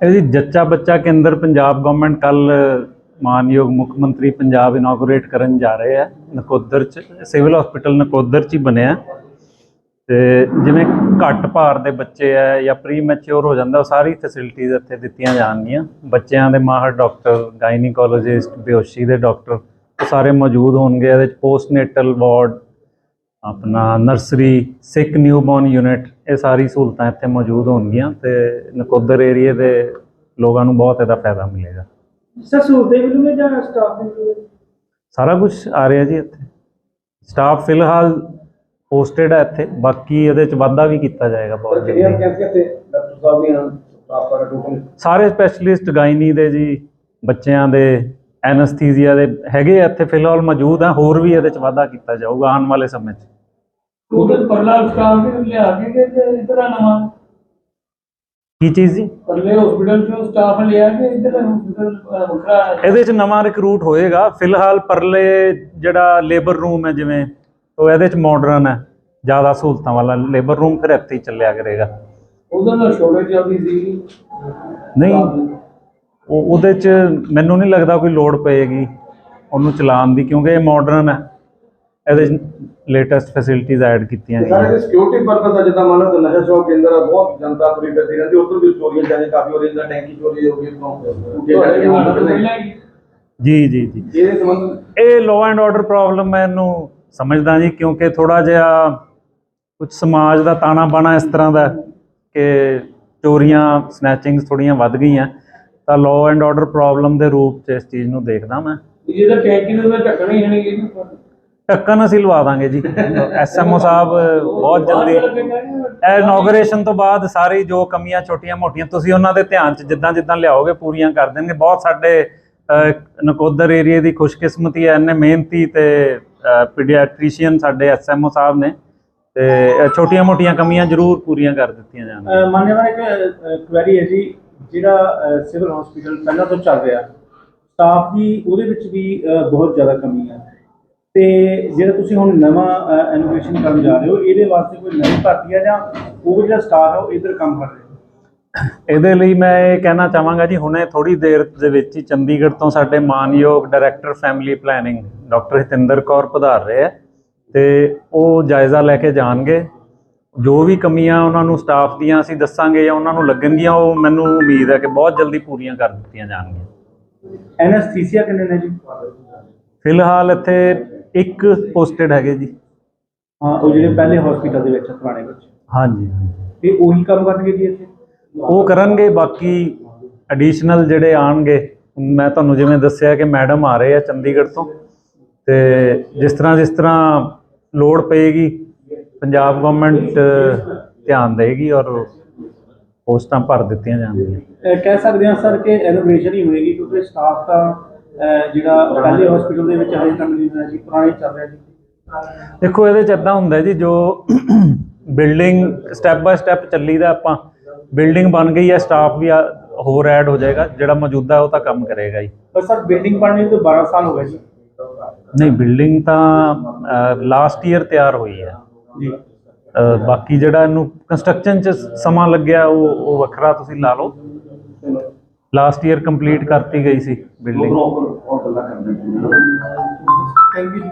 ਇਹਦੀ ਜੱਚਾ ਬੱਚਾ ਕੇਂਦਰ ਪੰਜਾਬ ਗਵਰਨਮੈਂਟ ਕੱਲ ਮਾਨਯੋਗ ਮੁੱਖ ਮੰਤਰੀ ਪੰਜਾਬ ਇਨੋਗਰੇਟ ਕਰਨ ਜਾ ਰਹੇ ਆ, ਨਕੋਦਰ ਚ, ਸਿਵਲ ਹਸਪੀਟਲ ਨਕੋਦਰ ਚ ਹੀ ਬਣਿਆ। ਤੇ ਜਿਵੇਂ ਘੱਟ ਭਾਰ ਦੇ ਬੱਚੇ ਆ ਜਾਂ ਪ੍ਰੀ ਮੈਚੁਰ ਹੋ ਜਾਂਦਾ, ਉਹ ਸਾਰੀ ਫੈਸਿਲਿਟੀਜ਼ ਇੱਥੇ ਦਿੱਤੀਆਂ ਜਾਣਗੀਆਂ। ਬੱਚਿਆਂ ਦੇ ਮਾਹਰ ਡਾਕਟਰ ਗਾਇਨੀਕੋਲੋਜਿਸਟ ਬੇਹੋਸ਼ੀ ਦੇ ਡਾਕਟਰ ਉਹ ਸਾਰੇ ਮੌਜੂਦ ਹੋਣਗੇ। ਇਹਦੇ ਚ ਪੋਸਟਨੇਟਲ ਵਾਰਡ ਆਪਣਾ ਨਰਸਰੀ ਸਿੱਖ ਨਿਊਬੋਰਨ ਯੂਨਿਟ ਇਹ ਸਾਰੀ ਸਹੂਲਤਾਂ ਇੱਥੇ ਮੌਜੂਦ ਹੋਣਗੀਆਂ ਤੇ ਨਕੋਦਰ ਏਰੀਏ ਦੇ ਲੋਕਾਂ ਨੂੰ ਬਹੁਤ ਇਹਦਾ ਫਾਇਦਾ ਮਿਲੇਗਾ। ਸਰ ਸਹੂਲਤਾਂ ਮਿਲੂਗੇ ਜਾਂ ਸਟਾਫ ਵੀ ਮਿਲੂਗਾ ਸਾਰਾ ਕੁਝ ਆ ਰਿਹਾ ਜੀ ਇੱਥੇ। ਸਟਾਫ ਫਿਲਹਾਲ ਪੋਸਟਡ ਹੈ ਇੱਥੇ ਬਾਕੀ ਇਹਦੇ ਚ ਵਾਧਾ ਵੀ ਕੀਤਾ ਜਾਏਗਾ ਬਹੁਤ ਜਲਦੀ। ਸਾਰੇ ਸਪੈਸ਼ਲਿਸਟ ਗਾਇਨੀ ਦੇ ਜੀ ਬੱਚਿਆਂ ਦੇ ਐਨਸਥੀਸੀਆ ਦੇ ਹੈਗੇ ਇੱਥੇ ਫਿਲਹਾਲ ਮੌਜੂਦ ਆ ਹੋਰ ਵੀ ਇਹਦੇ ਚ ਵਾਧਾ ਕੀਤਾ ਜਾਊਗਾ ਆਉਣ ਵਾਲੇ ਸਮੇਂ 'ਚ। ਟੋਟਲ ਪਰਲਾ ਸਟਾਫ ਵੀ ਲਿਆ ਕੇ ਕਿ ਤੇ ਇਧਰ ਨਵਾਂ। ਕੀ ਚੀਜ਼ ਜੀ? ਪਰਲੇ ਹਸਪੀਟਲ ਚੋਂ ਸਟਾਫ ਲਿਆ ਕੇ ਇਧਰ ਹਸਪੀਟਲ ਵੱਖਰਾ। ਇਹਦੇ ਚ ਨਵਾਂ ਰਿਕਰੂਟ ਹੋਏਗਾ। ਫਿਲਹਾਲ ਪਰਲੇ ਜਿਹੜਾ ਲੇਬਰ ਰੂਮ ਹੈ ਜਿਵੇਂ ਉਹ ਇਹਦੇ ਚ ਮਾਡਰਨ ਹੈ। ਜ਼ਿਆਦਾ ਸਹੂਲਤਾਂ ਵਾਲਾ ਲੇਬਰ ਰੂਮ ਫਿਰ ਇੱਥੇ ਹੀ ਚੱਲਿਆ ਕਰੇਗਾ। ਉਧਰ ਦਾ ਸ਼ੋਰਟੇਜ ਆਉਂਦੀ ਸੀ। ਨਹੀਂ ਉਹ ਉਹਦੇ ਚ ਮੈਨੂੰ ਨਹੀਂ ਲੱਗਦਾ ਕੋਈ ਲੋੜ ਪਏਗੀ ਉਹਨੂੰ ਚਲਾਉਣ ਦੀ ਕਿਉਂਕਿ ਇਹ ਮਾਡਰਨ ਹੈ। ਇਹਦੇ ਲੇਟੈਸਟ ਫੈਸਿਲਿਟੀਜ਼ ਐਡ ਕੀਤੀਆਂ ਸਾਰੇ ਗਈਆਂ। ਦੇ ਸਿਕਿਉਰਿਟੀ ਪਰਪਸ ਦਾ ਜਿੱਦਾਂ ਮੰਨ ਲਓ ਨਸ਼ਾ ਸ਼ੌਕ ਕੇਂਦਰ ਆ ਬਹੁਤ ਜਨਤਾ ਤੁਰੀ ਫਿਰਦੀ ਰਹਿੰਦੀ ਉੱਧਰ ਵੀ ਚੋਰੀਆਂ ਜਾਨੇ ਕਾਫੀ ਹੋ ਰਹੀਆਂ ਟੈਂਕੀ ਚੋਰੀ ਹੋ ਗਈ ਤੋਂ ਨੇ। ਹੀ ਜੀ ਜੀ ਜੀ। ਇਹਦੇ ਸੰਬੰਧ ਇਹ ਲਾਅ ਐਂਡ ਆਰਡਰ ਪ੍ਰੋਬਲਮ ਮੈਂ ਇਹਨੂੰ ਸਮਝਦਾ ਜੀ ਕਿਉਂਕਿ ਥੋੜਾ ਜਿਹਾ ਕੁਝ ਸਮਾਜ ਦਾ ਤਾਣਾ ਬਾਣਾ ਇਸ ਤਰ੍ਹਾਂ ਦਾ ਹੈ ਕਿ ਚੋਰੀਆਂ ਸਨੈਚਿੰਗਸ ਥੋੜੀਆਂ ਵੱਧ ਗਈਆਂ। ਤਾਂ ਲਾਅ ਐਂਡ ਆਰਡਰ ਪ੍ਰੋਬਲਮ ਦੇ ਰੂਪ 'ਚ ਇਸ ਚੀਜ਼ ਨੂੰ ਦੇਖਦਾ ਮੈਂ। ਜਿਹਦਾ ਟੈਂਕੀ ਉੱਤੇ ਢੱਕਣ ਹੀ ਨਹੀਂ ਗਈ ਢੱਕਣ ਅਸੀਂ ਲਵਾ ਦਾਂਗੇ ਜੀ। ਐਸਐਮਓ ਸਾਹਿਬ ਬਹੁਤ ਜਲਦੀ ਇਨੋਗਰੇਸ਼ਨ ਤੋਂ ਬਾਅਦ ਸਾਰੀ ਜੋ ਕਮੀਆਂ ਛੋਟੀਆਂ ਮੋਟੀਆਂ, ਤੁਸੀਂ ਉਹਨਾਂ ਦੇ ਧਿਆਨ 'ਚ ਜਿੱਦਾਂ ਜਿੱਦਾਂ ਲਿਆਓਗੇ, ਪੂਰੀਆਂ ਕਰ ਦੇਣਗੇ। ਬਹੁਤ ਸਾਡੇ ਨਕੋਦਰ ਏਰੀਏ ਦੀ ਖੁਸ਼ਕਿਸਮਤੀ ਹੈ, ਇੰਨੇ ਮਿਹਨਤੀ ਤੇ ਪੀਡੀਆਟ੍ਰੀਸ਼ੀਅਨ ਸਾਡੇ ਐਸਐਮਓ ਸਾਹਿਬ ਨੇ। ਤੇ ਛੋਟੀਆਂ ਮੋਟੀਆਂ ਕਮੀਆਂ ਜ਼ਰੂਰ ਪੂਰੀਆਂ ਕਰ ਦਿੱਤੀਆਂ ਜਾਣਗੀਆਂ। ਮਾਨਯਵਰ ਇੱਕ ਕੁਐਰੀ ਹੈ ਜੀ, ਜਿਹੜਾ ਸਿਵਲ ਹਸਪੀਟਲ ਪਹਿਲਾਂ ਤੋਂ ਚੱਲ ਰਿਹਾ। ਸਟਾਫ ਦੀ ਉਹਦੇ ਵਿੱਚ ਵੀ ਬਹੁਤ ਜ਼ਿਆਦਾ ਕਮੀ ਹੈ। ਤੇ ਜਿਹੜਾ ਤੁਸੀਂ ਹੁਣ ਨਵਾਂ ਇਨੋਵੇਸ਼ਨ ਕਰਨ ਜਾ ਰਹੇ ਹੋ ਇਹਦੇ ਵਾਸਤੇ ਕੋਈ ਨਵੀਂ ਭਰਤੀ ਹੈ ਜਾਂ ਉਹ ਜਿਹੜਾ ਸਟਾਫ ਹੈ ਉਹ ਇਧਰ ਕੰਮ ਕਰ ਰਿਹਾ? ਇਹਦੇ ਲਈ ਮੈਂ ਇਹ ਕਹਿਣਾ ਚਾਹਾਂਗਾ ਜੀ ਹੁਣੇ ਥੋੜੀ ਦੇਰ ਦੇ ਵਿੱਚ ਹੀ ਚੰਡੀਗੜ੍ਹ ਤੋਂ ਸਾਡੇ ਮਾਨਯੋਗ director family planning doctor Hitinder Kaur ਪਧਾਰ ਰਹੇ ਆ ਤੇ ਉਹ ਜਾਇਜ਼ਾ ਲੈ ਕੇ ਜਾਣਗੇ। ਜੋ ਵੀ ਕਮੀਆਂ ਉਹਨਾਂ ਨੂੰ ਸਟਾਫ ਦੀਆਂ ਅਸੀਂ ਦੱਸਾਂਗੇ ਜਾਂ ਉਹਨਾਂ ਨੂੰ ਲੱਗਣਗੀਆਂ ਉਹ ਮੈਨੂੰ ਉਮੀਦ ਹੈ ਕਿ ਬਹੁਤ ਜਲਦੀ ਪੂਰੀਆਂ ਕਰ ਦਿੱਤੀਆਂ ਜਾਣਗੀਆਂ। ਐਨਐਸਥੀਸੀਆ ਕਿੰਨੇ ਨੇ ਜੀ? ਫਿਲਹਾਲ ਇੱਥੇ ਇੱਕ ਪੋਸਟਡ ਹੈਗੇ ਜੀ। ਹਾਂ ਉਹ ਜਿਹੜੇ ਪਹਿਲੇ ਹਸਪੀਟਲ ਦੇ ਵਿੱਚ ਪੁਰਾਣੇ ਵਿੱਚ। ਹਾਂਜੀ ਤੇ ਉਹੀ ਕੰਮ ਕਰਨਗੇ ਜੀ ਇੱਥੇ? ਉਹ ਕਰਨਗੇ ਬਾਕੀ ਐਡੀਸ਼ਨਲ ਜਿਹੜੇ ਆਣਗੇ ਮੈਂ ਤੁਹਾਨੂੰ ਜਿਵੇਂ ਦੱਸਿਆ ਕਿ ਮੈਡਮ ਆ ਰਹੇ ਆ ਚੰਡੀਗੜ੍ਹ ਤੋਂ ਤੇ ਜਿਸ ਤਰ੍ਹਾਂ ਜਿਸ ਤਰ੍ਹਾਂ ਲੋੜ ਪਏਗੀ ਪੰਜਾਬ ਗਵਰਨਮੈਂਟ ਧਿਆਨ ਦੇਗੀ ਔਰ ਪੋਸਟਾਂ ਭਰ ਦਿੱਤੀਆਂ ਜਾਣਗੀਆਂ। ਕਹਿ ਸਕਦੇ ਹਾਂ ਸਰ ਕਿ ਇਨੋਵੇਸ਼ਨ ਹੀ ਹੋਏਗੀ ਕਿਉਂਕਿ ਸਟਾਫ ਤਾਂ ਜਿਹੜਾ ਪਹਿਲੇ ਹਸਪੀਟਲ ਦੇ ਵਿੱਚ ਹਜੇ ਤੱਕ ਨਹੀਂ ਹੋਇਆ ਜੀ ਪੁਰਾਣੇ ਚੱਲ ਰਿਹਾ ਜੀ। ਦੇਖੋ ਇਹਦੇ ਚ ਇਦਾਂ ਹੁੰਦਾ ਜੀ ਜੋ ਬਿਲਡਿੰਗ ਸਟੈਪ ਬਾਏ ਸਟੈਪ ਚੱਲੀਦਾ ਆਪਾਂ ਬਿਲਡਿੰਗ ਬਣ ਗਈ ਹੈ ਸਟਾਫ ਵੀ ਹੋਰ ਐਡ ਹੋ ਜਾਏਗਾ ਜਿਹੜਾ ਮੌਜੂਦਾ ਉਹ ਤਾਂ ਕੰਮ ਕਰੇਗਾ ਹੀ ਪਰ ਸਰ ਬਿਲਡਿੰਗ ਬਣਨੇ ਤਾਂ 12 ਸਾਲ ਹੋ ਗਏ ਜੀ। ਨਹੀਂ ਬਿਲਡਿੰਗ ਤਾਂ ਲਾਸਟ ਈਅਰ ਤਿਆਰ ਹੋਈ ਹੈ। ਜੀ। ਬਾਕੀ ਜਿਹੜਾ ਇਹਨੂੰ ਕੰਸਟਰਕਸ਼ਨ ਚ ਸਮਾਂ ਲੱਗਿਆ ਉਹ ਉਹ ਵੱਖਰਾ ਤੁਸੀਂ ਲਾ ਲਓ। ਲਾਸਟ ਈਅਰ ਕੰਪਲੀਟ ਕਰਤੀ ਗਈ ਸੀ ਬਿਲਡਿੰਗ ਉਹ ਗੱਲਾਂ ਕਰਦੇ ਨੇ ਥੈਂਕ ਯੂ ਜੀ।